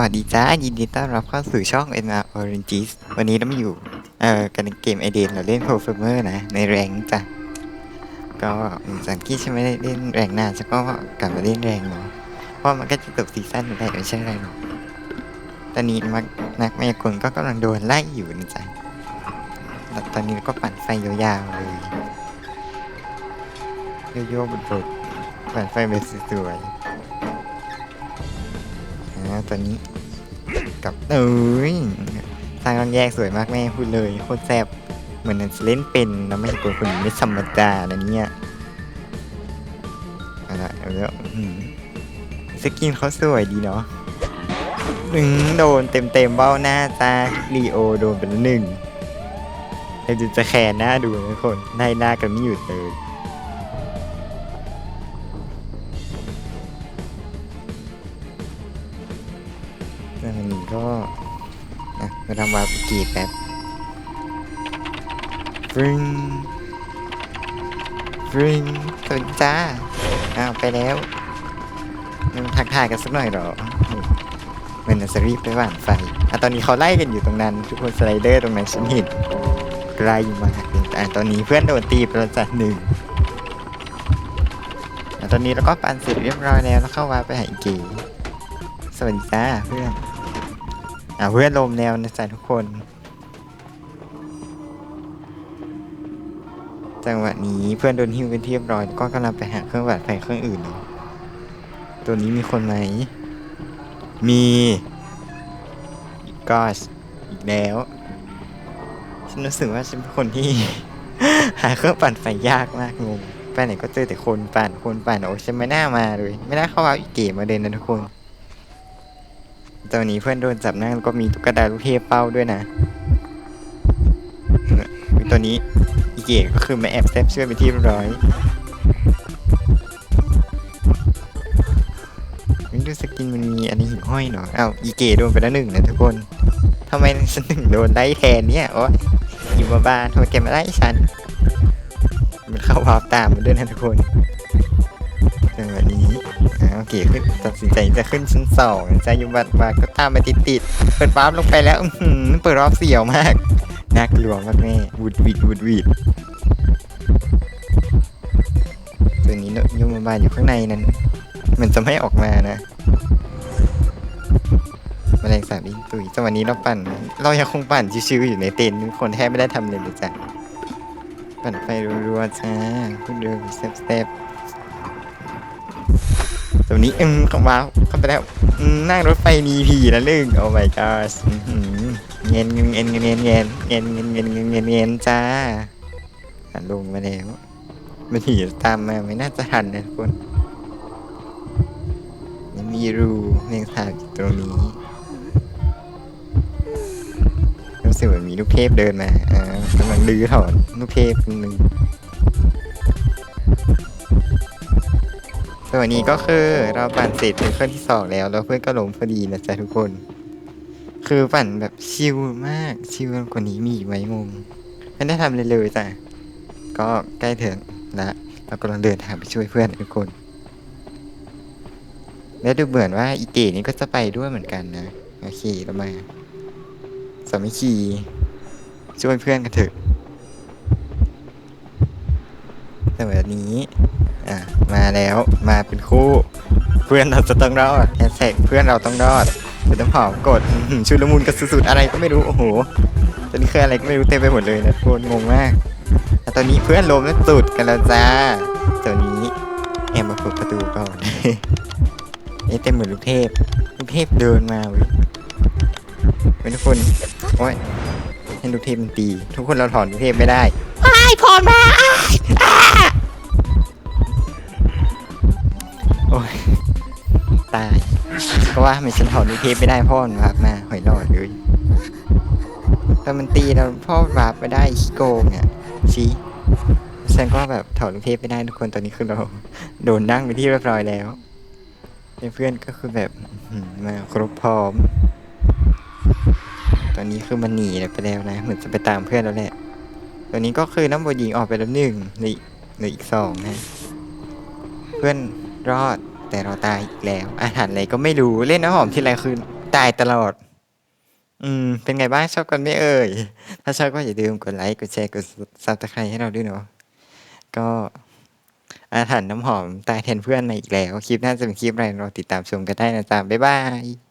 วัสดีจ้ายินดีต้อนรับเข้าสู่ช่อง NR Oranges วันนี้เรามาอยู่ เอ่อกันในเกมไอเดนเราเล่น p r o f i r m e r นะ ในแรงจ้ะ ก็จากที่ฉันไม่ได้เล่นแรงนานฉันก็กลับมาเล่นแรงเนาะเพราะมันก็จะจบซีซั่นไปได้ไม่ใช่อะไรหรอกตอนนี้มักนักมายากลก็กำลังโดนไล่อยู่นะจ๊ะแล้วตอนนี้ก็ปั่นไฟยาวๆเลยโยโย่บดๆปั่นไฟเป็นสวยๆ อ่าตอนนี้กับเอ้ยทางรังแยกสวยมากแม่พูดเลยโคตรแซ่บเหมือนเล่นเป็นแล้วไม่ใช่คนคนไม่ธรรมดานะเนี่ยอะเอาแล้วสกินเขาสวยดีเนาะหนึ่งโดนเต็มเต็มเบ้าหน้าตาลีโอโดนเป็นหนึ่งเราจะแคนหน้าดูนะทุกคนได้หน้ากันไม่หยุดเลย อันนี้ก็นะมาทำวาปุกีแป๊บฟริงฟริงสวัสดีจ้าอ้าวไปแล้วมันทักทายกันสักหน่อยหรอเหมือนจะรีบไปหว่านไฟอะตอนนี้เขาไล่กันอยู่ตรงนั้น ทุกคนสไลเดอร์ตรงนั้นฉันเห็นไกลมากแต่ตอนนี้เพื่อนโดนตีไปแล้วจัดหนึ่งตอนนี้เราก็ปั่นเสร็จเรียบร้อยแล้วแล้วเข้าวาไปหาอีกเก สวัสดีจ้าเพื่อน อ่าเพื่อนลมแนวนะจ๊ะทุกคน จังหวะนี้เพื่อนโดนหิ้วเป็นที่เรียบร้อย ก็กำลังไปหาเครื่องวัดไฟเครื่องอื่นตัวนี้มีคนไหม มีก็อีกแล้ว ฉันรู้สึกว่าฉันเป็นคนที่ หาเครื่องปั่นไฟยากมากงงไปไหนก็เจอแต่คนปั่นคนปั่นโอ้ฉันไม่น่ามาเลย ไม่น่าเข้าว่าอีกเกมมาเดินนะทุกคน ตอนนี้เพื่อนโดนจับนั่งก็มีตุ๊กตาลูกเทพเป้าด้วยนะตัวนี้อีเกก็คือมาแอบแซบเชื่อไปที่เรียบร้อยไม่ดูสกินมันมีอันนี้หิ่งห้อยเนาะอ้าวอีเกโดนไปแล้วหนึ่งนะทุกคนทำไมฉันถึงโดนไล่แทนเนี่ยโอ้ยอยู่บ้าๆทำไมแกมาไล่ฉัน มันเข้าวาร์ปตามมาด้วยนะทุกคนจังหวะนี้ เคขึ้นตัดสินใจจะขึ้นชั้นสองจะอยู่บัตรบาก็ตามมาติดติดเปิดวาร์ปลงไปแล้วอืเปิดรอบเสี่ยวมากน่ากลัวมากแม่วูดวีดวูดวีดตัวนี้นอะยมบาลอยู่ข้างในนั้น มันจะไม่ออกมานะแมลงสาบอินตุยจังหวะนี้เราปั่น เรายังคงปั่นชิวๆอยู่ในเต็นท์คนแทบไม่ได้ทำเลยเลยจ้ะปั่นไฟรัวๆจ้าพูดเร็วเซฟ ตัวนี้อืมเข้ามาเข้าไปแล้วอืมนั่งรถไฟมีผีนะลึงโอ้ my god เงินเงินเงินเงินเงินเงินเงินเงินเงินเงินเงินเงินจ้าอะลงมาแล้วมันผีตามมาไม่น่าจะทันนะทุกคนยังมีรูเรียงสาบอยู่ตรงนี้รู้สึกเหมือนมีลูกเทพเดินมาอ่ากำลังดื้อถอนลูกเทพคนหนึ่ง สวัสดีก็คือเราปั่นเสร็จเป็นเครื่องที่สองแล้ว แล้วเพื่อนก็ล้มพอดีนะจ๊ะทุกคน คือปั่นแบบชิลมากชิลกว่านี้มีไหมงงไม่ได้ทำเลยเลยจ้ะก็ใกล้ถึงละเรากำลังเดินทางไปช่วยเพื่อนทุกคน แล้วดูเหมือนว่าอีเก๋นี่ก็จะไปด้วยเหมือนกันนะโอเคเรามาสามัคคีช่วยเพื่อนกันเถอะแต่แบบนี้ อะ มาแล้วมาเป็นคู่ เพื่อนเราจะต้องรอดแฮชแท็กเพื่อนเราต้องรอดเป็นน้ำหอมกดอื้อหือชุลมุนกันสุดๆอะไรก็ไม่รู้โอ้โหตอนนี้คืออะไรก็ไม่รู้เต็มไปหมดเลยนะทุกคนงงมากแต่ตอนนี้เพื่อนลมแล้วสุดกันแล้วจ้าตอนนี้แอบมาเปิดประตูก่อนเอ๊ะเต็มเหมือนลูกเทพลูกเทพเดินมาเว้ยเป็นทุกคนโอ้ยให้ลูกเทพมันตี ทุกคนเราถอนลูกเทพไม่ได้ไอ้ายพรมา อ้ยอ้าโอ้ยตายเพราะว่าไมฉันถอดลูกเทปไม่ได้พ่อมันวาร์ปมาหอยหลอดเลยแต่มันตีเราพ่อวาร์ปไม่ได้ขี้โกงอะชี้ฉันก็แบบถอดลูกเทปไม่ได้ทุกคนตอนนี้คือเราโดนนั่งไปที่เรียบร้อยแล้วเพื่อนก็คือแบบมาครบพร้อม ตอนนี้คือมันหนีไปแล้วนะ เหมือนจะไปตามเพื่อนแล้วแหละ ตอนนี้ก็คือน้ำบยิงออกไปแล้วหนึ่งหลือเหลืออีกสองนะ เพื่อน รอด แต่เราตายอีกแล้ว อาหารอะไรก็ไม่รู้เล่นน้ำหอมที่ไรคือตายตลอด อืม เป็นไงบ้างชอบกันไม่เอ่ย ถ้าชอบก็อย่าลืมกดไลค์กดแชร์กดซับสไครต์ให้เราด้วยเนาะก็อาถรรพ์น้ำหอมตายแทนเพื่อนมาอีกแล้ว คลิปหน่าจะเป็นคลิปอะไรเราติดตามชมกันได้นะจ๊ะบ๊ายบาย